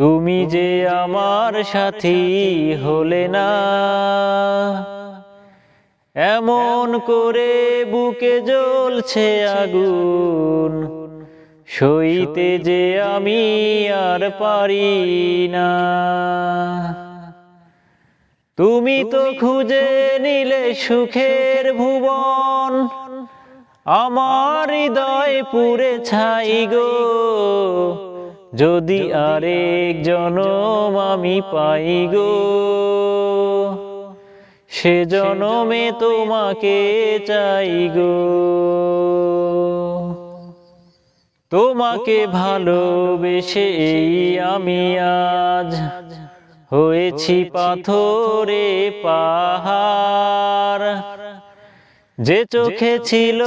তুমি যে আমার সাথী হলে না এমন করে বুকে জ্বলছে আগুন। সইতে যে আমি আর পারি না। তুমি তো খুঁজে নিলে সুখের ভুবন। আমার হৃদয় পুরে ছাই গো। যদি আরেক জনম আমি পাই গো। সে জনমে তোমাকে চাই গো। তোমাকে ভালোবেসে এই আমি আজ হয়েছি পাথরে পাহাড়। যে চোখে ছিল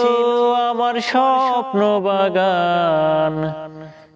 আমার স্বপ্ন বাগান।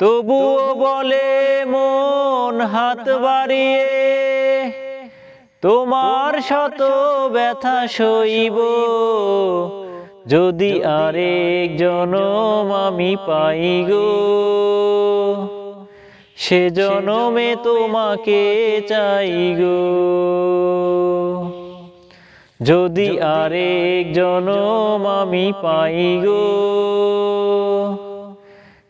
তবুও বলে মন হাত বাড়িয়ে তোমার শত ব্যথা সইব। যদি আরেক জনম আমি পাই গো সে জনমে তোমাকে চাই গো। যদি আরেক জনম আমি পাই গো